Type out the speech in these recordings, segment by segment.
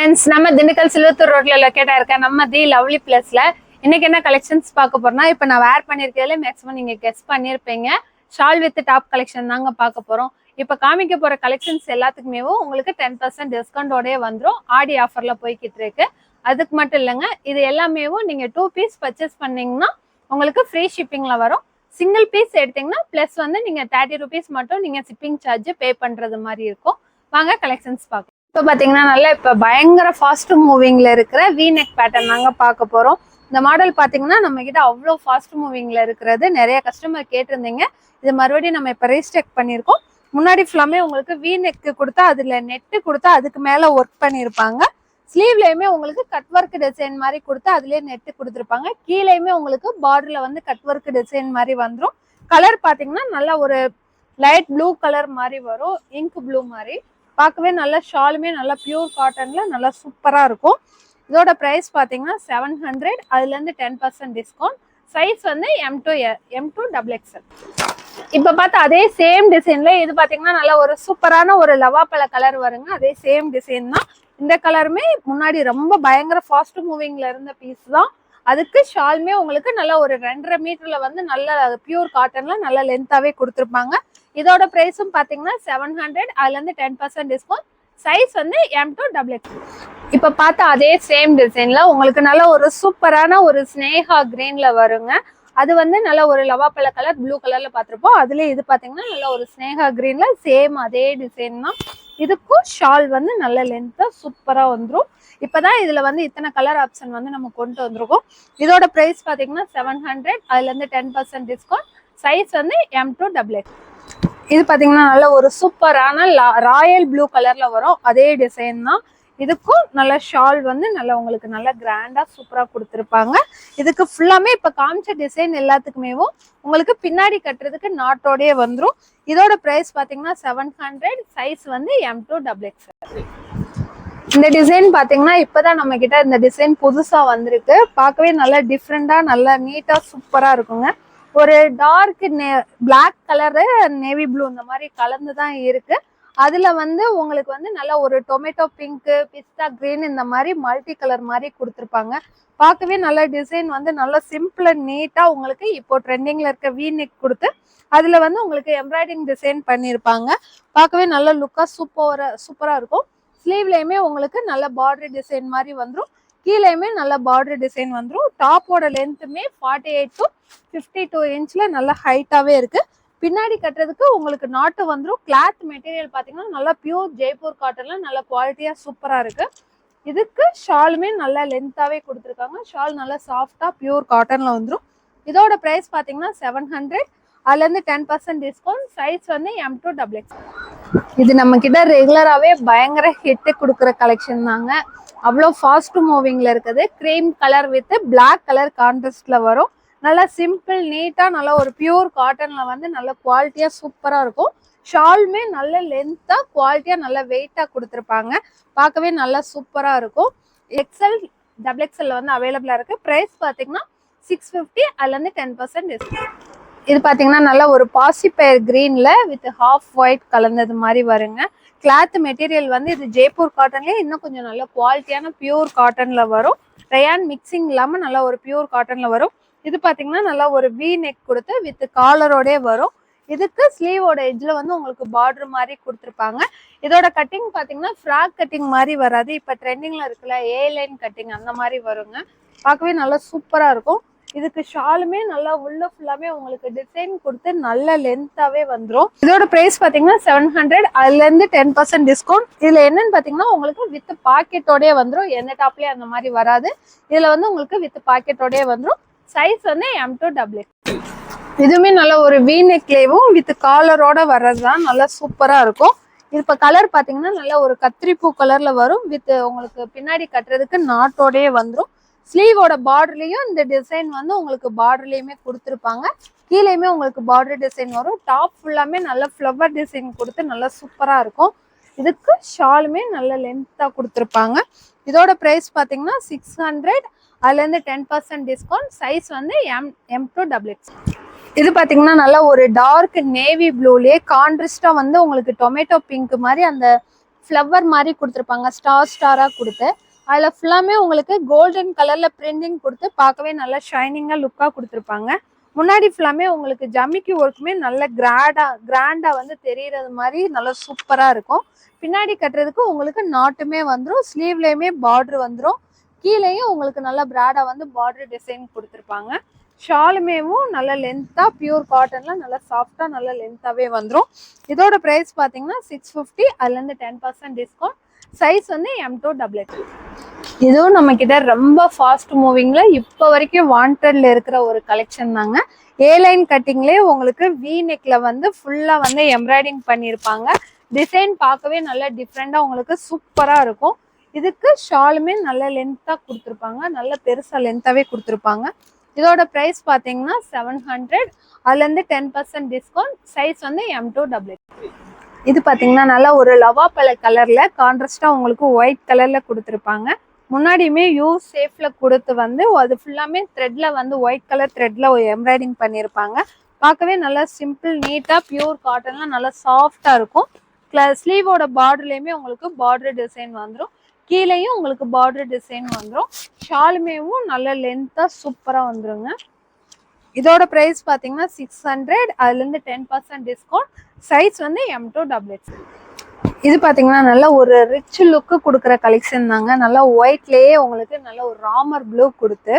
Friends நம்ம திண்டுக்கல் சிலுவத்தூர் ரோட்ல லொக்கேட்டா இருக்க நம்ம தி லவ்லி பிளஸ்ல இன்னைக்கு என்ன கலெக்ஷன்ஸ் பார்க்க போறோம்னா இப்போ நான் வேர் பண்ணிருக்கேன் மேக்ஸிமம் நீங்க கெஸ் பண்ணிருப்பீங்க. ஷால் வித் டாப் கலெக்ஷன் தாங்க பார்க்க போறோம். இப்போ காமிக்க போற கலெக்ஷன்ஸ் எல்லாத்துக்குமே உங்களுக்கு டென் பர்சன்ட் டிஸ்கவுண்டோடய வந்துடும் ஆடி ஆஃபர்ல போய்கிட்டு இருக்கு. அதுக்கு மட்டும் இல்லைங்க இது எல்லாமே நீங்க டூ பீஸ் பர்ச்சேஸ் பண்ணீங்கன்னா உங்களுக்கு ஃப்ரீ ஷிப்பிங்ல வரும். சிங்கிள் பீஸ் எடுத்தீங்கன்னா ப்ளஸ் வந்து நீங்க தேர்ட்டி ருபீஸ் மட்டும் நீங்க ஷிப்பிங் சார்ஜ் பே பண்றது மாதிரி இருக்கும். வாங்க கலெக்ஷன்ஸ் பார்க்கலாம். இப்போ பார்த்தீங்கன்னா நல்லா இப்போ பயங்கர ஃபாஸ்ட் மூவிங்கில் இருக்கிற வி நெக் பேட்டர்ன் தாங்க பார்க்க போகிறோம் இந்த மாடல் பார்த்தீங்கன்னா நம்ம கிட்ட அவ்வளோ ஃபாஸ்ட் மூவிங்கில் இருக்கிறது. நிறைய கஸ்டமர் கேட்டிருந்தீங்க. இது மறுபடியும் நம்ம இப்போ ரீஸ்டெக் பண்ணியிருக்கோம். முன்னாடி ஃபுல்லாமே உங்களுக்கு வி நெக்கு கொடுத்தா அதில் நெட்டு கொடுத்தா அதுக்கு மேலே ஒர்க் பண்ணியிருப்பாங்க. ஸ்லீவ்லேயுமே உங்களுக்கு கட் ஒர்க் டிசைன் மாதிரி கொடுத்து அதுலேயே நெட்டு கொடுத்துருப்பாங்க. கீழேயுமே உங்களுக்கு பார்டரில் வந்து கட் ஒர்க் டிசைன் மாதிரி வந்துடும் கலர் பார்த்தீங்கன்னா நல்லா ஒரு லைட் ப்ளூ கலர் மாதிரி வரும். இங்க் ப்ளூ மாதிரி. பார்க்கவே நல்ல ஷாலுமே நல்லா பியூர் காட்டனில் நல்லா சூப்பராக இருக்கும். இதோட ப்ரைஸ் பார்த்தீங்கன்னா செவன் ஹண்ட்ரட் அதுலேருந்து டென் பர்சன்ட் டிஸ்கவுண்ட் சைஸ் வந்து M to M to double XL இப்போ பார்த்தா அதே சேம் டிசைனில் இது பார்த்தீங்கன்னா நல்லா ஒரு சூப்பரான ஒரு லவாப்பழ கலர் வருங்க. அதே சேம் டிசைன் தான். இந்த கலருமே முன்னாடி ரொம்ப பயங்கர ஃபாஸ்ட் மூவிங்கில் இருந்த பீஸ் தான். அதுக்கு ஷால்மே உங்களுக்கு நல்ல ஒரு ரெண்டரை மீட்டரில் வந்து நல்ல பியூர் காட்டனில் நல்ல லென்த்தாகவே கொடுத்துருப்பாங்க. இதோட பிரைஸும் பார்த்தீங்கன்னா செவன் ஹண்ட்ரட் அதுலேருந்து டென் பர்சன்ட் டிஸ்கவுண்ட் சைஸ் வந்து எம் டூ டபுள் எக்ஸ் இப்போ பார்த்தா அதே சேம் டிசைனில் உங்களுக்கு நல்ல ஒரு சூப்பரான ஒரு ஸ்னேகா க்ரீனில் வருங்க. அது வந்து நல்ல ஒரு லவாப்பழ கலர் ப்ளூ கலரில் பார்த்துருப்போம். அதுலேயே இது பார்த்தீங்கன்னா நல்ல ஒரு ஸ்னேகா க்ரீனில் சேம் அதே டிசைன் தான். இதுக்கும் ஷால் வந்து நல்ல லென்த்தாக சூப்பராக வந்துடும் இப்போ தான் இதில் வந்து இத்தனை கலர் ஆப்ஷன் வந்து நம்ம கொண்டு வந்திருக்கோம். இதோட ப்ரைஸ் பார்த்தீங்கன்னா செவன் ஹண்ட்ரட் அதுலேருந்து டென் பர்சன்ட் டிஸ்கவுண்ட் சைஸ் வந்து எம் டூ டபுள் எக்ஸ் இது பாத்தீங்கன்னா நல்ல ஒரு சூப்பரான ராயல் ப்ளூ கலர்ல வரும். அதே டிசைன் தான். இதுக்கும் நல்ல ஷால் வந்து நல்ல உங்களுக்கு நல்ல கிராண்டா சூப்பரா கொடுத்துருப்பாங்க. இதுக்கு ஃபுல்லாமே இப்ப காமிச்ச டிசைன் எல்லாத்துக்குமே உங்களுக்கு பின்னாடி கட்டுறதுக்கு நாட்டோடயே வந்துடும் இதோட பிரைஸ் பாத்தீங்கன்னா செவன் ஹண்ட்ரட் சைஸ் வந்து எம் டூ டபுள் எக்ஸ் இந்த டிசைன் பாத்தீங்கன்னா இப்பதான் நம்ம கிட்ட இந்த டிசைன் புதுசா வந்திருக்கு. பார்க்கவே நல்லா டிஃப்ரெண்டா நல்லா நீட்டா சூப்பரா இருக்குங்க. ஒரு டார்க் நே பிளாக் கலரு நேவி ப்ளூ இந்த மாதிரி கலந்து தான் இருக்கு. அதுல வந்து உங்களுக்கு வந்து நல்லா ஒரு டொமேட்டோ பிங்க்கு பிஸ்தா கிரீன் இந்த மாதிரி மல்டி கலர் மாதிரி கொடுத்துருப்பாங்க. பார்க்கவே நல்ல டிசைன் வந்து நல்லா சிம்பிள் அண்ட் நீட்டாக உங்களுக்கு இப்போ ட்ரெண்டிங்கில் இருக்க வீனிக் நெக் கொடுத்து அதில் வந்து உங்களுக்கு எம்ப்ராய்டிங் டிசைன் பண்ணியிருப்பாங்க பார்க்கவே நல்ல லுக்காக சூப்பராக சூப்பராக இருக்கும். ஸ்லீவ்லேயுமே உங்களுக்கு நல்ல பார்டர் டிசைன் மாதிரி வந்துடும் கீழேயுமே நல்ல பார்டர் டிசைன் வந்துடும் டாப்போட லென்த்துமே forty eight to fifty two இன்ச்சில் நல்ல ஹைட்டாகவே இருக்குது பின்னாடி கட்டுறதுக்கு உங்களுக்கு நாட்டு வந்துடும் கிளாத் மெட்டீரியல் பார்த்தீங்கன்னா நல்லா பியூர் ஜெய்ப்பூர் காட்டன்ல நல்ல குவாலிட்டியாக சூப்பராக இருக்குது இதுக்கு ஷாலுமே நல்லா லென்த்தாகவே கொடுத்துருக்காங்க. ஷால் நல்லா சாஃப்டாக பியூர் காட்டனில் வந்துடும் இதோட ப்ரைஸ் பார்த்தீங்கன்னா செவன் ஹண்ட்ரட் அதுலேருந்து டென் பர்சன்ட் டிஸ்கவுண்ட் சைஸ் வந்து எம் டூ டபுள் எக்ஸ் இது நம்ம கிட்ட ரெகுலராகவே பயங்கர ஹிட்டு கொடுக்குற கலெக்ஷன் தாங்க. அவ்வளோ ஃபாஸ்ட் மூவிங்ல இருக்குது. Cream colour with black colour கான்ட்ரஸ்டில் வரும். நல்லா சிம்பிள் நீட்டா நல்லா ஒரு பியூர் காட்டன்ல வந்து நல்ல குவாலிட்டியா சூப்பராக இருக்கும். ஷாலுமே நல்ல லென்த்தா குவாலிட்டியா நல்ல வெயிட்டா கொடுத்துருப்பாங்க. பார்க்கவே நல்லா சூப்பரா இருக்கும். எக்ஸல் டபுள் எக்ஸல் வந்து அவைலபிளா இருக்கு. ப்ரைஸ் பார்த்தீங்கன்னா சிக்ஸ் ஃபிஃப்டி அதுலேருந்து டென் பர்சன்ட் டிஸ்கவுண்ட் இது பார்த்தீங்கன்னா நல்லா ஒரு பாசிப்பயர் க்ரீனில் வித் ஹாஃப் ஒயிட் கலந்தது மாதிரி வருங்க. கிளாத் மெட்டீரியல் வந்து இது ஜெய்ப்பூர் காட்டன்லேயே இன்னும் கொஞ்சம் நல்ல குவாலிட்டியான பியூர் காட்டனில் வரும். ரயான் மிக்சிங் இல்லாமல் நல்லா ஒரு பியூர் காட்டனில் வரும். இது பார்த்தீங்கன்னா நல்லா ஒரு வி நெக் கொடுத்து வித் காலரோடே வரும். இதுக்கு ஸ்லீவோட எட்ஜில் வந்து உங்களுக்கு பார்டர் மாதிரி கொடுத்துருப்பாங்க. இதோட கட்டிங் பார்த்தீங்கன்னா ஃப்ராக் கட்டிங் மாதிரி வராது. இப்போ ட்ரெண்டிங்கில் இருக்குல்ல ஏ லைன் கட்டிங் அந்த மாதிரி வருங்க. பார்க்கவே நல்லா சூப்பராக இருக்கும். இதுக்கு ஷாலுமே நல்லா உள்ள ஃபுல்லாமே உங்களுக்கு டிசைன் கொடுத்து நல்ல லென்த்தாவே வந்துடும் இதோட பிரைஸ் பாத்தீங்கன்னா செவன் ஹண்ட்ரட் அதுல இருந்து டென் பர்சன்ட் டிஸ்கவுண்ட் இதுல என்னன்னு பாத்தீங்கன்னா உங்களுக்கு வித் பாக்கெட்டோடய வந்துடும் எந்த டாப்லேயும் அந்த மாதிரி வராது. இதுல வந்து உங்களுக்கு வித் பாக்கெட்டோடய வந்துடும் சைஸ் வந்து எம் டூ டபுள் இதுவுமே நல்ல ஒரு வி நெக்லேவும் வித் காலரோட வர்றது தான் நல்லா சூப்பரா இருக்கும். இது இப்போ கலர் பார்த்தீங்கன்னா நல்ல ஒரு கத்திரிப்பூ கலரில் வரும். வித் உங்களுக்கு பின்னாடி கட்டுறதுக்கு நாட்டோடயே வந்துடும் ஸ்லீவோட பார்டர்லேயும் இந்த டிசைன் வந்து உங்களுக்கு பார்டர்லேயுமே கொடுத்துருப்பாங்க. கீழேயுமே உங்களுக்கு பார்டர் டிசைன் வரும். டாப் ஃபுல்லாமே நல்ல ஃப்ளவர் டிசைன் கொடுத்து நல்லா சூப்பராக இருக்கும். இதுக்கு ஷாலுமே நல்ல லென்த்தாக கொடுத்துருப்பாங்க. இதோட ப்ரைஸ் பார்த்தீங்கன்னா சிக்ஸ் ஹண்ட்ரட் அதுலேருந்து டென் பர்சன்ட் டிஸ்கவுண்ட் சைஸ் வந்து M M to double X இது பார்த்தீங்கன்னா நல்லா ஒரு டார்க் நேவி ப்ளூலேயே கான்ட்ரஸ்டாக வந்து உங்களுக்கு டொமேட்டோ பிங்க் மாதிரி அந்த ஃப்ளவர் மாதிரி கொடுத்துருப்பாங்க. ஸ்டார் ஸ்டாராக கொடுத்து. அதில் ஃபுல்லாமே உங்களுக்கு கோல்டன் கலரில் பிரிண்டிங் கொடுத்து பார்க்கவே நல்லா ஷைனிங்காக லுக்காக கொடுத்துருப்பாங்க. முன்னாடி ஃபுல்லாமே உங்களுக்கு ஜமிக்கி ஒர்க்குமே நல்ல கிராண்டாக கிராண்டாக வந்து தெரியறது மாதிரி நல்லா சூப்பராக இருக்கும். பின்னாடி கட்டுறதுக்கு உங்களுக்கு நாட்டுமே வந்துடும் ஸ்லீவ்லேயுமே பார்டர் வந்துடும் கீழேயும் உங்களுக்கு நல்லா பிராடாக வந்து பார்டர் டிசைன் கொடுத்துருப்பாங்க. ஷாலுமேவும் நல்ல லென்த்தாக பியூர் காட்டனில் நல்லா சாஃப்டாக நல்ல லென்த்தாகவே வந்துடும் இதோட ப்ரைஸ் பார்த்தீங்கன்னா சிக்ஸ் ஃபிஃப்டி அதுலேருந்து டென் பர்சன்ட் டிஸ்கவுண்ட் சைஸ் வந்து எம் டூ டபுள் எக்ஸ் இதுவும் நம்ம கிட்ட ரொம்ப ஃபாஸ்ட் மூவிங்ல இப்போ வரைக்கும் வாண்டட்ல இருக்கிற ஒரு கலெக்ஷன் தாங்க. ஏ லைன் கட்டிங்லேயே உங்களுக்கு வி நெக்ல வந்து ஃபுல்லா வந்து எம்ப்ராய்டிங் பண்ணியிருப்பாங்க டிசைன் பார்க்கவே நல்ல டிஃப்ரெண்டா உங்களுக்கு சூப்பரா இருக்கும். இதுக்கு ஷாலுமே நல்ல லென்த்தாக கொடுத்துருப்பாங்க. நல்ல பெருசாக லென்த்தாகவே கொடுத்துருப்பாங்க. இதோட ப்ரைஸ் பார்த்தீங்கன்னா செவன் ஹண்ட்ரட் அதுலேருந்து டென் பர்சன்ட் டிஸ்கவுண்ட் சைஸ் வந்து எம் டூ டபுள் இது பார்த்தீங்கன்னா நல்லா ஒரு லவா பழ கலரில் கான்ட்ராஸ்டாக உங்களுக்கு ஒயிட் கலரில் கொடுத்துருப்பாங்க. முன்னாடியுமே யூ சேஃபில் கொடுத்து வந்து அது ஃபுல்லாமே த்ரெட்டில் வந்து ஒயிட் கலர் த்ரெட்டில் எம்ப்ராய்டிங் பண்ணியிருப்பாங்க பார்க்கவே நல்லா சிம்பிள் நீட்டாக பியூர் காட்டன்லாம் நல்லா சாஃப்டாக இருக்கும். ஸ்லீவோட பார்டர்லேயுமே உங்களுக்கு பார்டர் டிசைன் வந்துடும் கீழேயும் உங்களுக்கு பார்டர் டிசைன் வந்துடும் ஷாலுமேவும் நல்ல லென்த்தாக சூப்பராக வந்துருங்க. இதோட ப்ரைஸ் பார்த்தீங்கன்னா சிக்ஸ் ஹண்ட்ரட் அதுலேருந்து டென் பர்சன்ட் டிஸ்கவுண்ட் சைஸ் வந்து எம் டூ டபுள் எக்ஸ் இது பார்த்தீங்கன்னா நல்ல ஒரு ரிச் லுக்கு கொடுக்குற கலெக்ஷன் தாங்க. நல்லா ஒயிட்லேயே உங்களுக்கு நல்ல ஒரு ராமர் ப்ளூ கொடுத்து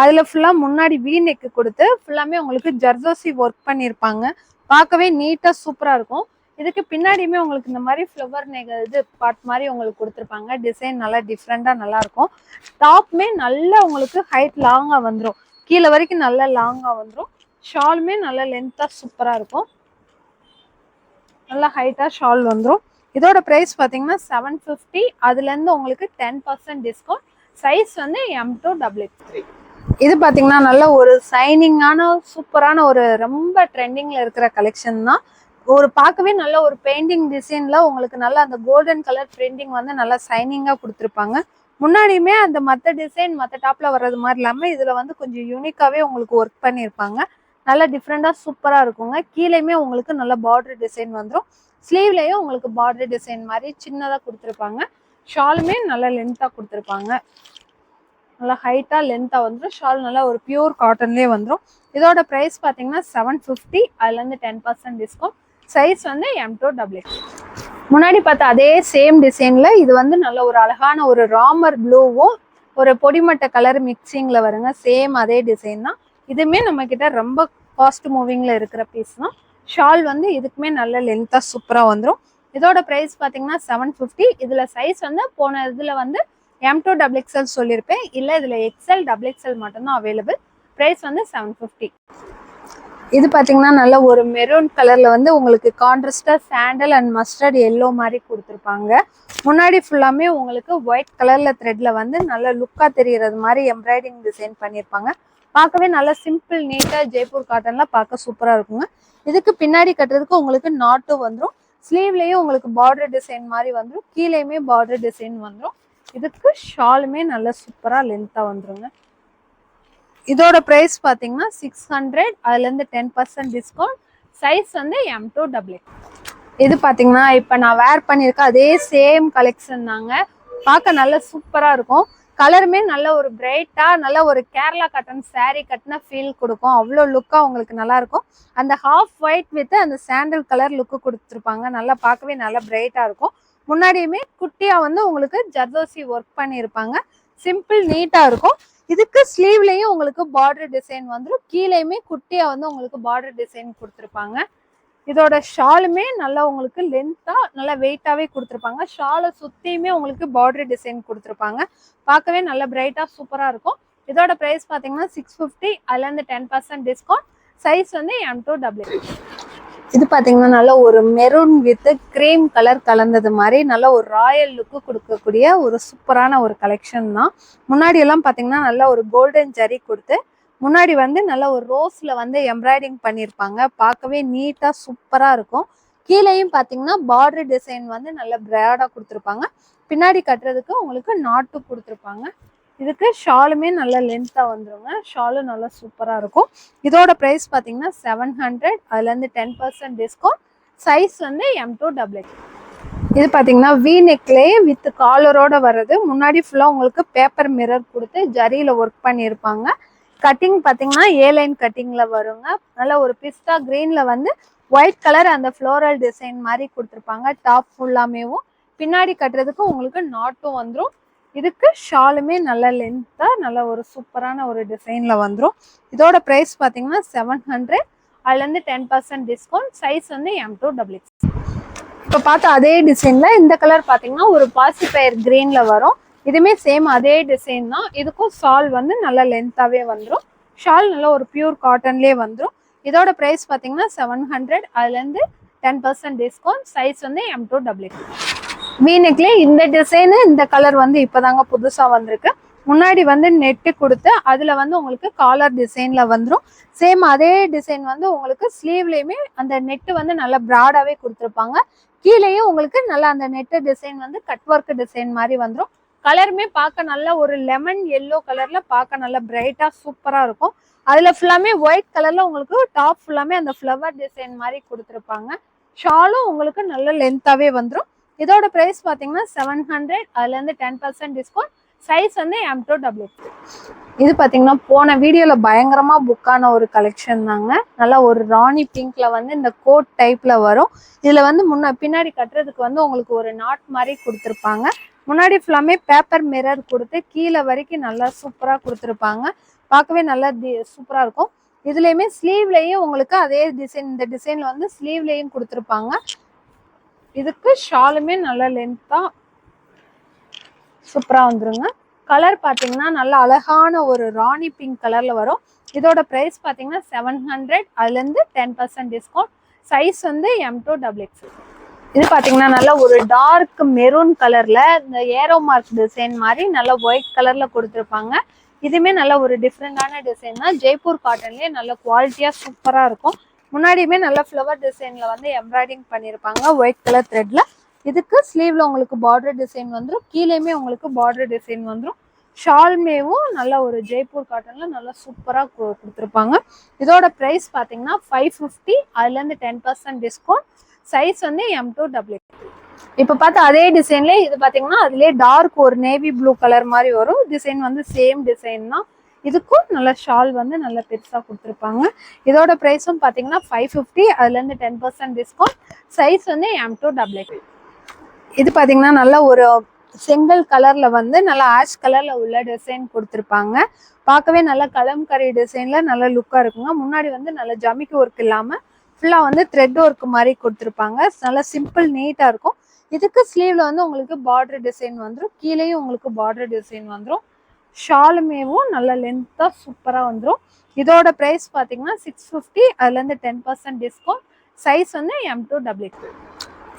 அதில் ஃபுல்லாக முன்னாடி வீ நெக்கு கொடுத்து ஃபுல்லாமே உங்களுக்கு ஜர்தோசி ஒர்க் பண்ணியிருப்பாங்க பார்க்கவே நீட்டாக சூப்பராக இருக்கும். இதுக்கு பின்னாடியுமே உங்களுக்கு இந்த மாதிரி ஃப்ளவர் நெக இது பார்ட் மாதிரி உங்களுக்கு கொடுத்துருப்பாங்க. டிசைன் நல்லா டிஃப்ரெண்ட்டாக நல்லாயிருக்கும் டாப்புமே நல்லா உங்களுக்கு ஹைட் லாங்காக வந்துடும் கீழே வரைக்கும் நல்லா லாங்காக வந்துடும் ஷாலுமே நல்லா லென்த்தாக சூப்பராக இருக்கும். நல்லா ஹைட்டாக ஷால் வந்துடும் இதோட ப்ரைஸ் பார்த்தீங்கன்னா செவன் ஃபிஃப்டி அதுலேருந்து உங்களுக்கு டென் பர்சன்ட் டிஸ்கவுண்ட் சைஸ் வந்து எம் டூ டபுள் எக்ஸ் இது பார்த்தீங்கன்னா நல்ல ஒரு சைனிங்கான சூப்பரான ஒரு ரொம்ப ட்ரெண்டிங்கில் இருக்கிற கலெக்ஷன் தான். ஒரு பார்க்கவே நல்ல ஒரு பெயிண்டிங் டிசைன்ல உங்களுக்கு நல்ல அந்த கோல்டன் கலர் பிரிண்டிங் வந்து நல்லா சைனிங்காக கொடுத்துருப்பாங்க. முன்னாடியுமே அந்த மற்ற டிசைன் மற்ற டாப்பில் வர்றது மாதிரி இல்லாமல் இதில் வந்து கொஞ்சம் யூனிக்காகவே உங்களுக்கு ஒர்க் பண்ணியிருப்பாங்க. நல்லா டிஃப்ரெண்டாக சூப்பராக இருக்குங்க. கீழேயுமே உங்களுக்கு நல்ல பார்டர் டிசைன் வந்துடும் ஸ்லீவ்லேயும் உங்களுக்கு பார்டர் டிசைன் மாதிரி சின்னதாக கொடுத்துருப்பாங்க. ஷாலுமே நல்லா லென்த்தாக கொடுத்துருப்பாங்க. நல்லா ஹைட்டாக லென்த்தாக வந்துடும் ஷால் நல்லா ஒரு பியூர் காட்டன்லேயே வந்துடும் இதோட ப்ரைஸ் பார்த்தீங்கன்னா செவன் ஃபிஃப்டி அதுலேருந்து டென் பர்சன்ட் டிஸ்கவுண்ட் சைஸ் வந்து எம் டூ டபுள் எக்ஸ் முன்னாடி பார்த்த அதே சேம் டிசைனில் இது வந்து நல்ல ஒரு அழகான ஒரு ராமர் ப்ளூவும் ஒரு பொடிமட்ட கலர் மிக்சிங்கில் வருங்க. சேம் அதே டிசைன் தான். இதுவுமே நம்ம கிட்ட ரொம்ப ஃபாஸ்ட் மூவிங்கில் இருக்கிற பீஸ் தான். ஷால் வந்து இதுக்குமே நல்ல லென்த்தாக சூப்பராக வந்துடும் இதோட ப்ரைஸ் பார்த்தீங்கன்னா செவன் ஃபிஃப்டி இதில் சைஸ் வந்து போன இதில் வந்து எம் டூ டபுள் எக்ஸ்எல் சொல்லியிருப்பேன். இல்லை இதில் எக்ஸ்எல் டபுள் எக்ஸ்எல் மட்டும்தான் அவைலபிள் ப்ரைஸ் வந்து செவன் ஃபிஃப்டி இது பார்த்தீங்கன்னா நல்ல ஒரு மெரூன் கலரில் வந்து உங்களுக்கு கான்ட்ரஸ்டாக சாண்டல் அண்ட் மஸ்டர்ட் எல்லோ மாதிரி கொடுத்துருப்பாங்க. முன்னாடி ஃபுல்லாமே உங்களுக்கு ஒயிட் கலரில் த்ரெட்டில் வந்து நல்ல லுக்காக தெரியறது மாதிரி எம்ப்ராய்டிங் டிசைன் பண்ணியிருப்பாங்க பார்க்கவே நல்ல சிம்பிள் நீட்டாக ஜெய்ப்பூர் காட்டன்லாம் பார்க்க சூப்பராக இருக்குங்க. இதுக்கு பின்னாடி கட்டுறதுக்கு உங்களுக்கு நாட்டும் வந்துடும் ஸ்லீவ்லேயும் உங்களுக்கு பார்டர் டிசைன் மாதிரி வந்துடும் கீழேயுமே பார்டர் டிசைன் வந்துடும் இதுக்கு ஷாலுமே நல்ல சூப்பராக லென்த்தாக வந்துருங்க. இதோட ப்ரைஸ் பார்த்தீங்கன்னா சிக்ஸ் ஹண்ட்ரட் அதுலேருந்து டென் பர்சன்ட் டிஸ்கவுண்ட் சைஸ் வந்து எம் டூ டபுள் இது பார்த்தீங்கன்னா இப்போ நான் வேர் பண்ணியிருக்கேன் அதே சேம் கலெக்ஷன் தாங்க. பார்க்க நல்லா சூப்பராக இருக்கும். கலருமே நல்ல ஒரு பிரைட்டாக நல்ல ஒரு கேரளா கட்டன் சேரீ கட்டின ஃபீல் கொடுக்கும். அவ்வளோ லுக்காக உங்களுக்கு நல்லாயிருக்கும் அந்த ஹாஃப் ஒயிட் வித் அந்த சாண்டல் கலர் லுக்கு கொடுத்துருப்பாங்க. நல்லா பார்க்கவே நல்லா பிரைட்டாக இருக்கும். முன்னாடியுமே குட்டியாக வந்து உங்களுக்கு ஜர்தோசி ஒர்க் பண்ணியிருப்பாங்க. சிம்பிள் நீட்டாக இருக்கும். இதுக்கு ஸ்லீவ்லேயும் உங்களுக்கு பார்டர் டிசைன் வந்துடும் கீழேயுமே குட்டியாக வந்து உங்களுக்கு பார்டர் டிசைன் கொடுத்துருப்பாங்க. இதோட ஷாலுமே நல்லா உங்களுக்கு லென்த்தாக நல்லா வெயிட்டாகவே கொடுத்துருப்பாங்க. ஷாலை சுற்றியுமே உங்களுக்கு பார்டர் டிசைன் கொடுத்துருப்பாங்க. பார்க்கவே நல்ல பிரைட்டாக சூப்பராக இருக்கும். இதோட ப்ரைஸ் பார்த்தீங்கன்னா சிக்ஸ் ஃபிஃப்டி அதுலேருந்து டென் பர்சன்ட் டிஸ்கவுண்ட் சைஸ் வந்து எம் டூ டபிள்யூ இது பார்த்தீங்கன்னா நல்ல ஒரு மெரூன் வித் கிரீம் கலர் கலந்தது மாதிரி நல்ல ஒரு ராயல் லுக்கு கொடுக்கக்கூடிய ஒரு சூப்பரான ஒரு கலெக்ஷன் தான். முன்னாடி எல்லாம் பார்த்தீங்கன்னா நல்ல ஒரு கோல்டன் ஜரி கொடுத்து முன்னாடி வந்து நல்ல ஒரு ரோஸ்ல வந்து எம்ப்ராய்டிங் பண்ணியிருப்பாங்க பார்க்கவே நீட்டாக சூப்பராக இருக்கும். கீழேயும் பார்த்தீங்கன்னா பார்டர் டிசைன் வந்து நல்ல பிராடாக கொடுத்துருப்பாங்க. பின்னாடி கட்டுறதுக்கு உங்களுக்கு நாட்டு கொடுத்துருப்பாங்க. இதுக்கு ஷாலுமே நல்ல லென்த்தாக வந்துருங்க. ஷாலும் நல்லா சூப்பராக இருக்கும். இதோட ப்ரைஸ் பார்த்தீங்கன்னா செவன் ஹண்ட்ரட் அதுலேருந்து டென் பர்சன்ட் டிஸ்கவுண்ட் சைஸ் வந்து எம் டூ டபுள் இது பார்த்தீங்கன்னா வி நெக்லேயே வித் காலரோட வர்றது. முன்னாடி ஃபுல்லாக உங்களுக்கு பேப்பர் மிரர் கொடுத்து ஜரியில் ஒர்க் பண்ணியிருப்பாங்க. கட்டிங் பார்த்தீங்கன்னா ஏ லைன் வருங்க. நல்ல ஒரு பிஸ்டா க்ரீனில் வந்து ஒயிட் கலர் அந்த ஃப்ளோரல் டிசைன் மாதிரி கொடுத்துருப்பாங்க. டாப் ஃபுல்லாமேவும் பின்னாடி கட்டுறதுக்கு உங்களுக்கு நாட்டும் வந்துடும் இதுக்கு ஷாலுமே நல்ல லென்த்தாக நல்ல ஒரு சூப்பரான ஒரு டிசைனில் வந்துடும் இதோட ப்ரைஸ் பார்த்தீங்கன்னா செவன் ஹண்ட்ரட் அதுலேருந்து டென் பர்சன்ட் டிஸ்கவுண்ட் சைஸ் வந்து எம் டூ டபுள் எக்ஸ் இப்போ பார்த்தா அதே டிசைனில் இந்த கலர் பார்த்தீங்கன்னா ஒரு பாசிப்பயர் க்ரீனில் வரும். இதுவுமே சேம் அதே டிசைன் தான். இதுக்கும் ஷால் வந்து நல்ல லென்த்தாகவே வந்துடும் ஷால் நல்லா ஒரு பியூர் காட்டன்லேயே வந்துடும் இதோட ப்ரைஸ் பார்த்தீங்கன்னா செவன் ஹண்ட்ரட் அதுலேருந்து டென் பர்சன்ட் டிஸ்கவுண்ட் சைஸ் வந்து எம் டூ டபுள் வீனெக்லேயே இந்த டிசைனு இந்த கலர் வந்து இப்போதாங்க புதுசாக வந்திருக்கு. முன்னாடி வந்து நெட்டு கொடுத்து அதில் வந்து உங்களுக்கு காலர் டிசைனில் வந்துடும் சேம் அதே டிசைன் வந்து உங்களுக்கு ஸ்லீவ்லேயுமே அந்த நெட்டு வந்து நல்லா ப்ராடாகவே கொடுத்துருப்பாங்க. கீழேயும் உங்களுக்கு நல்லா அந்த நெட்டு டிசைன் வந்து கட் ஒர்க் டிசைன் மாதிரி வந்துடும் கலருமே பார்க்க நல்ல ஒரு லெமன் எல்லோ கலரில் பார்க்க நல்லா பிரைட்டாக சூப்பராக இருக்கும். அதில் ஃபுல்லாமே ஒயிட் கலரில் உங்களுக்கு டாப் ஃபுல்லாமே அந்த ஃப்ளவர் டிசைன் மாதிரி கொடுத்துருப்பாங்க. ஷாலும் உங்களுக்கு நல்ல லென்த்தாகவே வந்துடும் இதோட ப்ரைஸ் பார்த்தீங்கன்னா செவன் ஹண்ட்ரட் அதுலேருந்து டென் பர்சன்ட் டிஸ்கவுண்ட் சைஸ் வந்து எம் டூ டபுள் இது பார்த்தீங்கன்னா போன வீடியோவில் பயங்கரமாக புக்கான ஒரு கலெக்ஷன் தாங்க. நல்லா ஒரு ராணி பிங்க்ல வந்து இந்த கோட் டைப்பில் வரும். இதில் வந்து முன்ன பின்னாடி கட்டுறதுக்கு வந்து உங்களுக்கு ஒரு நாட் மாதிரி கொடுத்துருப்பாங்க. முன்னாடி ஃபுல்லாமே பேப்பர் மிரர் கொடுத்து கீழே வரைக்கும் நல்லா சூப்பராக கொடுத்துருப்பாங்க. பார்க்கவே நல்லா சூப்பராக இருக்கும். இதுலேயுமே ஸ்லீவ்லேயும் உங்களுக்கு அதே டிசைன் இந்த டிசைனில் வந்து ஸ்லீவ்லேயும் கொடுத்துருப்பாங்க. இதுக்கு ஷாலுமே நல்லா லென்த்தாக சூப்பராக வந்துருங்க. கலர் பார்த்தீங்கன்னா நல்ல அழகான ஒரு ராணி பிங்க் கலரில் வரும். இதோட ப்ரைஸ் பார்த்தீங்கன்னா செவன் ஹண்ட்ரட் அதுலேருந்து டென் பர்சன்ட் டிஸ்கவுண்ட் சைஸ் வந்து எம் டூ டபுள் எக்ஸ் இது பார்த்தீங்கன்னா நல்லா ஒரு டார்க் மெரூன் கலரில் இந்த ஏரோ மார்க் டிசைன் மாதிரி நல்லா ஒயிட் கலரில் கொடுத்துருப்பாங்க. இதுவுமே நல்ல ஒரு டிஃப்ரெண்டான டிசைன் தான் ஜெய்ப்பூர் காட்டன்லேயே நல்ல குவாலிட்டியாக சூப்பராக இருக்கும். முன்னாடியுமே நல்லா ஃப்ளவர் டிசைனில் வந்து எம்ப்ராய்டிங் பண்ணியிருப்பாங்க ஒயிட் கலர் த்ரெட்டில் இதுக்கு ஸ்லீவில் உங்களுக்கு பார்டர் டிசைன் வந்துடும் கீழேயுமே உங்களுக்கு பார்டர் டிசைன் வந்துடும் ஷால்மேவும் நல்ல ஒரு ஜெய்ப்பூர் காட்டனில் நல்லா சூப்பராக கொடுத்துருப்பாங்க. இதோட ப்ரைஸ் பார்த்தீங்கன்னா ஃபைவ் ஃபிஃப்டி அதுலேருந்து டென் பர்சன்ட் டிஸ்கவுண்ட் சைஸ் வந்து எம் டூ டபுள் இப்போ பார்த்தா அதே டிசைன்லேயே இது பார்த்தீங்கன்னா அதுலேயே டார்க் ஒரு நேவி ப்ளூ கலர் மாதிரி வரும். டிசைன் வந்து சேம் டிசைன் தான். இதுக்கும் நல்ல ஷால் வந்து நல்ல பெருசாக கொடுத்துருப்பாங்க. இதோட ப்ரைஸும் பார்த்தீங்கன்னா ஃபைவ் ஃபிஃப்டி அதுலேருந்து டென் பர்சன்ட் டிஸ்கவுண்ட் சைஸ் வந்து எம் டூ டபுள் இது பார்த்தீங்கன்னா நல்ல ஒரு செங்கல் கலரில் வந்து நல்லா ஆஷ் கலரில் உள்ள டிசைன் கொடுத்துருப்பாங்க. பார்க்கவே நல்ல கலம்கரி டிசைனில் நல்ல லுக்காக இருக்குங்க. முன்னாடி வந்து நல்ல ஜமிக்கு ஒர்க் இல்லாமல் ஃபுல்லாக வந்து த்ரெட் ஒர்க் மாதிரி கொடுத்துருப்பாங்க. நல்லா சிம்பிள் நீட்டாக இருக்கும். இதுக்கு ஸ்லீவ்ல வந்து உங்களுக்கு பார்டர் டிசைன் வந்துடும் கீழேயும் உங்களுக்கு பார்டர் டிசைன் வந்துடும் ஷாலுமேவும் நல்ல லென்த்தாக சூப்பராக வந்துடும் இதோட ப்ரைஸ் பார்த்தீங்கன்னா சிக்ஸ் ஃபிஃப்டி அதுலேருந்து டென் பர்சன்ட் டிஸ்கவுண்ட் சைஸ் வந்து எம் டூ டபுள்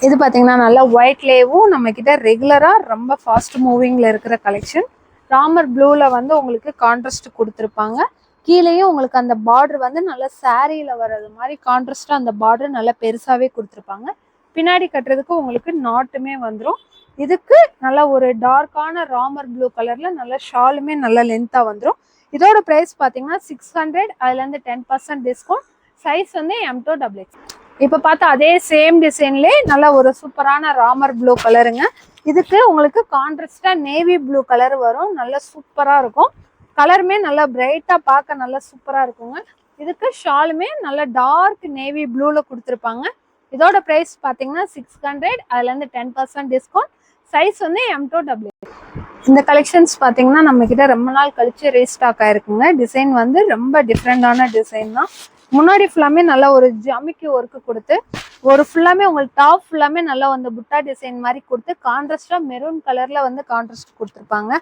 இது பார்த்தீங்கன்னா நல்லா ஒயிட்லேயும் நம்மக்கிட்ட ரெகுலராக ரொம்ப ஃபாஸ்ட் மூவிங்கில் இருக்கிற கலெக்ஷன் ராமர் ப்ளூவில் வந்து உங்களுக்கு கான்ட்ராஸ்ட் கொடுத்துருப்பாங்க. கீழேயும் உங்களுக்கு அந்த பார்டர் வந்து நல்லா சாரியில் வர்றது மாதிரி கான்ட்ராஸ்டாக அந்த பார்டர் நல்லா பெருசாகவே கொடுத்துருப்பாங்க. பின்னாடி கட்டுறதுக்கு உங்களுக்கு நாட்டுமே வந்துடும் இதுக்கு நல்ல ஒரு டார்க்கான ராமர் ப்ளூ கலரில் நல்ல ஷாலுமே நல்ல லென்த்தாக வந்துடும் இதோட ப்ரைஸ் பார்த்தீங்கன்னா சிக்ஸ் ஹண்ட்ரட் அதுலேருந்து டென் பர்சன்ட் டிஸ்கவுண்ட் சைஸ் வந்து எம் டூ டபுள் எக்ஸ் இப்போ பார்த்தா அதே சேம் டிசைன்லேயே நல்ல ஒரு சூப்பரான ராமர் ப்ளூ கலருங்க இதுக்கு உங்களுக்கு கான்ட்ராஸ்டா நேவி ப்ளூ கலர் வரும். நல்ல சூப்பராக இருக்கும். கலருமே நல்லா பிரைட்டாக பார்க்க நல்லா சூப்பராக இருக்குங்க. இதுக்கு ஷாலுமே நல்ல டார்க் நேவி ப்ளூவில் கொடுத்துருப்பாங்க. இதோட ப்ரைஸ் பார்த்தீங்கன்னா சிக்ஸ் ஹண்ட்ரட் அதுலேருந்து டென் பர்சன்ட் டிஸ்கவுண்ட் சைஸ் வந்து எம் டூ டபிள்யூ இந்த கலெக்ஷன்ஸ் பார்த்தீங்கன்னா நம்ம கிட்ட ரொம்ப நாள் கழிச்சு ரீஸ்டாக் ஆயிருக்குங்க. டிசைன் வந்து ரொம்ப டிஃப்ரெண்டான டிசைன் தான். முன்னாடி ஃபுல்லாமே நல்லா ஒரு ஜமிக்கி ஒர்க்கு கொடுத்து ஒரு ஃபுல்லாமே உங்களுக்கு டாப் ஃபுல்லாமே நல்லா வந்து புட்டா டிசைன் மாதிரி கொடுத்து கான்ட்ராஸ்டாக மெரூன் கலரில் வந்து கான்ட்ராஸ்ட் கொடுத்துருப்பாங்க.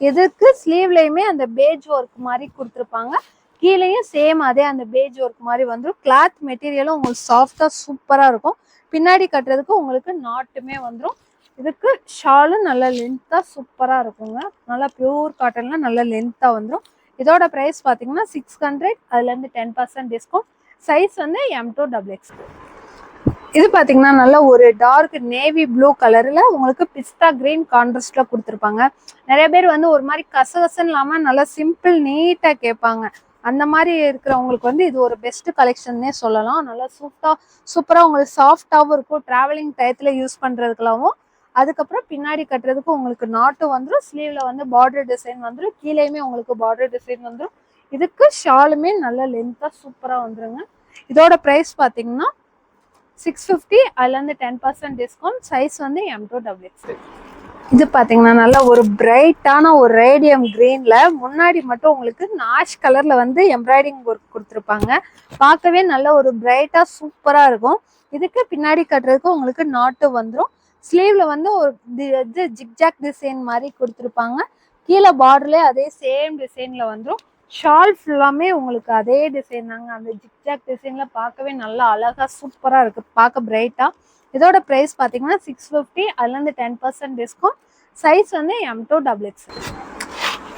இதுக்கு ஸ்லீவ்லேயுமே அந்த பேஜ் ஒர்க் மாதிரி கொடுத்துருப்பாங்க. கீழேயும் சேம் அதே அந்த பேஜ் ஒர்க் மாதிரி வந்துடும் கிளாத் மெட்டீரியலும் உங்களுக்கு சாஃப்டாக சூப்பராக இருக்கும். பின்னாடி கட்டுறதுக்கு உங்களுக்கு நாட்டுமே வந்துடும் இதுக்கு ஷாலும் நல்லா லென்த்தாக சூப்பராக இருக்குங்க. நல்லா பியூர் காட்டன்லாம் நல்லா லென்த்தாக வந்துடும் இதோட ப்ரைஸ் பார்த்தீங்கன்னா சிக்ஸ் ஹண்ட்ரட் அதுலேருந்து டென் பர்சன்ட் டிஸ்கவுண்ட் சைஸ் வந்து எம் டூ டபுள் எக்ஸ் இது பார்த்தீங்கன்னா நல்ல ஒரு டார்க் நேவி ப்ளூ கலரில் உங்களுக்கு பிஸ்தா கிரீன் கான்ட்ரஸ்டில் கொடுத்துருப்பாங்க. நிறைய பேர் வந்து ஒரு மாதிரி கசகசன்னு இல்லாமல் நல்லா சிம்பிள் நீட்டாக கேட்பாங்க. அந்த மாதிரி இருக்கிறவங்களுக்கு வந்து இது ஒரு பெஸ்ட் கலெக்ஷன்னே சொல்லலாம். நல்லா சூப்பராக சூப்பராக உங்களுக்கு சாஃப்டாகவும் இருக்கும். ட்ராவலிங் டயத்தில் யூஸ் பண்ணுறதுக்கெல்லாமும் அதுக்கப்புறம் பின்னாடி கட்டுறதுக்கு உங்களுக்கு நாட்டும் வந்துடும் ஸ்லீவில் வந்து பார்டர் டிசைன் வந்துடும் கீழேயுமே உங்களுக்கு பார்டர் டிசைன் வந்துடும் இதுக்கு ஷாலுமே நல்ல லென்த்தாக சூப்பராக வந்துருங்க. இதோட ப்ரைஸ் பார்த்தீங்கன்னா சிக்ஸ் ஃபிஃப்டி அதுலேருந்து டென் பர்சன்ட் டிஸ்கவுண்ட் சைஸ் வந்து எம் டூ டபுள் எக்ஸ் இது பார்த்தீங்கன்னா நல்லா ஒரு பிரைட்டான ஒரு ரேடியம் க்ரீனில் முன்னாடி மட்டும் உங்களுக்கு நாஷ் கலரில் வந்து எம்ப்ராய்டிங் ஒர்க் கொடுத்துருப்பாங்க. பார்க்கவே நல்ல ஒரு பிரைட்டாக சூப்பராக இருக்கும். இதுக்கு பின்னாடி கட்டுறதுக்கு உங்களுக்கு நாட்டு வந்துடும் ஸ்லீவில் வந்து ஒரு இது ஜிக்ஜாக் டிசைன் மாதிரி கொடுத்துருப்பாங்க. கீழே பார்டர்லேயே அதே சேம் டிசைனில் வந்துடும் ஷால் ஃபுல்லாமே உங்களுக்கு அதே டிசைன் தாங்க. அந்த ஜிக்ஜாக் டிசைனில் பார்க்கவே நல்லா அழகாக சூப்பராக இருக்குது பார்க்க பிரைட்டாக இதோட ப்ரைஸ் பார்த்தீங்கன்னா சிக்ஸ் ஃபிஃப்டி அதுலேருந்து டென் பர்சன்ட் டிஸ்கவுண்ட் சைஸ் வந்து எம் டூ டபுள் எக்ஸ்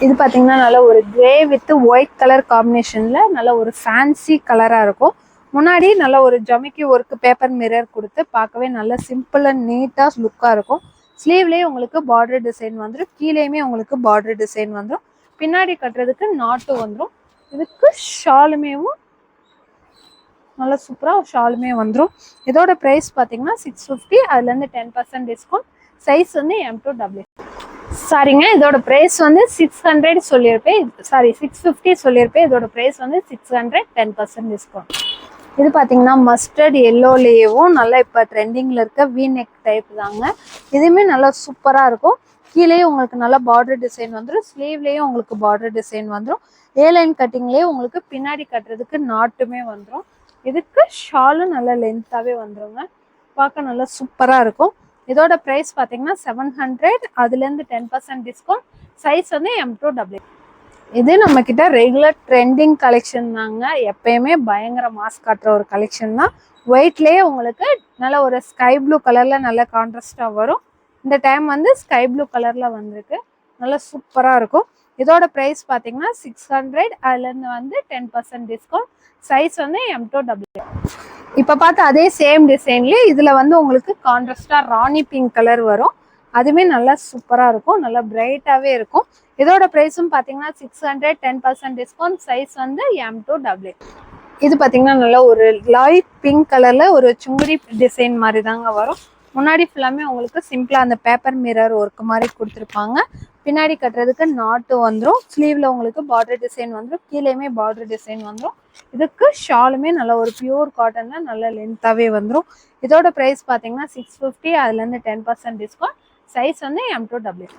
இது பார்த்தீங்கன்னா நல்ல ஒரு கிரே வித் ஒயிட் கலர் காம்பினேஷனில் நல்ல ஒரு ஃபேன்சி கலராக இருக்கும். முன்னாடி நல்ல ஒரு ஜமிக்கி ஒர்க்கு பேப்பர் மிரர் கொடுத்து பார்க்கவே நல்ல சிம்பிள் அண்ட் நீட்டாக லுக்காக இருக்கும். ஸ்லீவ்லேயே உங்களுக்கு பார்டர் டிசைன் வந்துடும் கீழேயுமே உங்களுக்கு பார்டர் டிசைன் வந்துடும் பின்னாடி கட்டுறதுக்கு நாட்டு வந்துடும் இதுக்கு ஷாலுமேவும் நல்லா சூப்பராக ஷாலுமே வந்துடும் இதோட ப்ரைஸ் பார்த்தீங்கன்னா சிக்ஸ் ஃபிஃப்டி அதுலேருந்து டென் பர்சன்ட் டிஸ்கவுண்ட் சைஸ் வந்து எம் டூ டபிள்யூ சாரிங்க இதோட ப்ரைஸ் வந்து சிக்ஸ் ஹண்ட்ரட் சொல்லியிருப்பேன். சாரி சிக்ஸ் ஃபிஃப்டி சொல்லியிருப்பேன். இதோட ப்ரைஸ் வந்து six hundred ten percent discount இது பார்த்தீங்கன்னா மஸ்டர்ட் எல்லோலேயும் நல்லா இப்போ ட்ரெண்டிங்கில் இருக்க வி நெக் டைப் தாங்க. இதுவுமே நல்லா சூப்பராக இருக்கும். கீழே உங்களுக்கு நல்லா பார்டர் டிசைன் வந்துடும் ஸ்லீவ்லேயும் உங்களுக்கு பார்டர் டிசைன் வந்துடும் ஏ லைன் கட்டிங்லேயே உங்களுக்கு பின்னாடி கட்டுறதுக்கு நாட்டுமே வந்துடும் இதுக்கு ஷாலும் நல்லா லென்த்தாகவே வந்துருங்க. பார்க்க நல்லா சூப்பராக இருக்கும். இதோட ப்ரைஸ் பார்த்தீங்கன்னா செவன் ஹண்ட்ரட் அதுலேருந்து டென் பர்சன்ட் டிஸ்கவுண்ட் சைஸ் வந்து எம் டூ டபுள் இது நம்மக்கிட்ட ரெகுலர் ட்ரெண்டிங் கலெக்ஷன் தாங்க. எப்பயுமே பயங்கர மாஸ் காட்டுற ஒரு கலெக்ஷன் தான். ஒயிட்லேயே உங்களுக்கு நல்ல ஒரு ஸ்கை ப்ளூ கலரில் நல்ல கான்ட்ராஸ்டாக வரும். இந்த டைம் வந்து ஸ்கை ப்ளூ கலரில் வந்திருக்கு. நல்லா சூப்பராக இருக்கும். இதோட ப்ரைஸ் பார்த்தீங்கன்னா சிக்ஸ் ஹண்ட்ரட் அதுலேருந்து வந்து டென் பர்சன்ட் டிஸ்கவுண்ட் சைஸ் வந்து எம் டூ டபுள் இப்போ பார்த்தா அதே சேம் டிசைன்லேயே இதில் வந்து உங்களுக்கு கான்ட்ராஸ்டாக ராணி பிங்க் கலர் வரும். அதுவுமே நல்லா சூப்பராக இருக்கும். நல்லா பிரைட்டாகவே இருக்கும். இதோட ப்ரைஸும் பார்த்தீங்கன்னா six hundred ten percent discount size வந்து எம் டூ டபுள் இது பார்த்தீங்கன்னா நல்லா ஒரு லைட் பிங்க் கலரில் ஒரு சுங்குடி டிசைன் மாதிரி தாங்க வரும். முன்னாடி ஃபுல்லாமே உங்களுக்கு சிம்பிளாக அந்த பேப்பர் மிரர் ஒர்க் மாதிரி கொடுத்துருப்பாங்க. பின்னாடி கட்டுறதுக்கு நாட்டு வந்துடும் ஸ்லீவில் உங்களுக்கு பார்டர் டிசைன் வந்துடும் கீழேயுமே பார்டர் டிசைன் வந்துடும் இதுக்கு ஷாலுமே நல்ல ஒரு பியூர் காட்டனில் நல்ல லென்த்தாகவே வந்துடும் இதோட ப்ரைஸ் பார்த்தீங்கன்னா சிக்ஸ் ஃபிஃப்டி அதுலேருந்து டென் பர்சன்ட் டிஸ்கவுண்ட் சைஸ் வந்து எம் டூ டபுள்யூ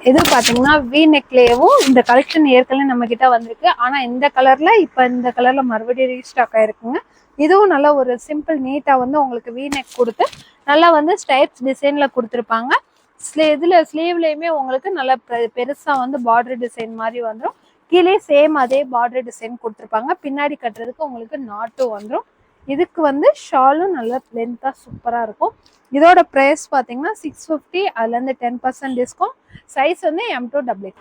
இது பார்த்தீங்கன்னா வி நெக்லேயும் இந்த கலெக்ஷன் ஏற்கனவே நம்ம கிட்ட வந்திருக்கு. ஆனால் இந்த கலரில் இப்போ இந்த கலரில் மறுபடியும் ரீஸ்டாக் ஆயிருக்குங்க. இதுவும் நல்ல ஒரு சிம்பிள் நீட்டாக வந்து உங்களுக்கு வி நெக் கொடுத்து நல்லா வந்து ஸ்டைப்ஸ் டிசைனில் கொடுத்துருப்பாங்க. ஸ்லீ இதில் ஸ்லீவ்லேயுமே உங்களுக்கு நல்ல பெருசாக வந்து பார்டர் டிசைன் மாதிரி வந்துடும் கீழே சேம் அதே பார்டர் டிசைன் கொடுத்துருப்பாங்க. பின்னாடி கட்டுறதுக்கு உங்களுக்கு நாட்டும் வந்துடும் இதுக்கு வந்து ஷாலும் நல்ல லென்த்தாக சூப்பராக இருக்கும். இதோட ப்ரைஸ் பார்த்தீங்கன்னா சிக்ஸ் ஃபிஃப்டி அதுலேருந்து டென் பர்சன்ட் டிஸ்கவுண்ட் சைஸ் வந்து எம் டூ டபுள்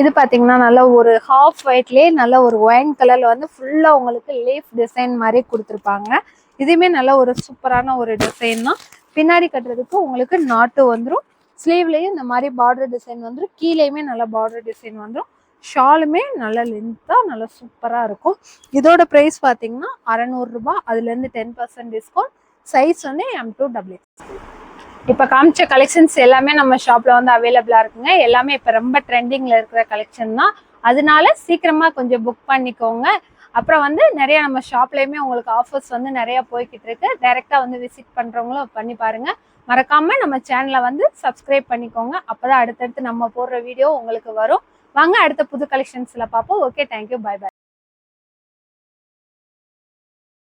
இது பார்த்தீங்கன்னா நல்ல ஒரு ஹாஃப் ஒயிட்லேயே நல்ல ஒரு ஒயின் கலரில் வந்து ஃபுல்லாக உங்களுக்கு லீஃப் டிசைன் மாதிரி கொடுத்துருப்பாங்க. இதுவுமே நல்ல ஒரு சூப்பரான ஒரு டிசைன் தான். பின்னாடி கட்டுறதுக்கு உங்களுக்கு நாட்டு வந்துடும் ஸ்லீவ்லேயும் இந்த மாதிரி பார்டர் டிசைன் வந்துடும் கீழேயுமே நல்லா பார்டர் டிசைன் வந்துடும் ஷாலுமே நல்ல லென்த்தாக நல்லா சூப்பராக இருக்கும். இதோட ப்ரைஸ் பார்த்தீங்கன்னா அறநூறுரூபா அதுலேருந்து டென் பர்சன்ட் டிஸ்கவுண்ட் சைஸ் வந்து எம் டூ டபுள் இப்போ காமிச்ச கலெக்ஷன்ஸ் எல்லாமே நம்ம ஷாப்பில் வந்து அவைலபிளாக இருக்குங்க. எல்லாமே இப்போ ரொம்ப ட்ரெண்டிங்கில் இருக்கிற கலெக்ஷன் தான். அதனால சீக்கிரமாக கொஞ்சம் புக் பண்ணிக்கோங்க. அப்புறம் வந்து நிறைய நம்ம ஷாப்லேயுமே உங்களுக்கு ஆஃபர்ஸ் வந்து நிறைய போய்கிட்டு இருக்கு. டைரெக்டாக வந்து விசிட் பண்ணுறவங்களும் பண்ணி பாருங்க. மறக்காம நம்ம சேனலை வந்து சப்ஸ்கிரைப் பண்ணிக்கோங்க. அப்பதான் அடுத்தடுத்து நம்ம போடுற வீடியோ உங்களுக்கு வரும். வாங்க அடுத்த புது கலெக்ஷன்ஸில் பார்ப்போம். Okay thank you bye by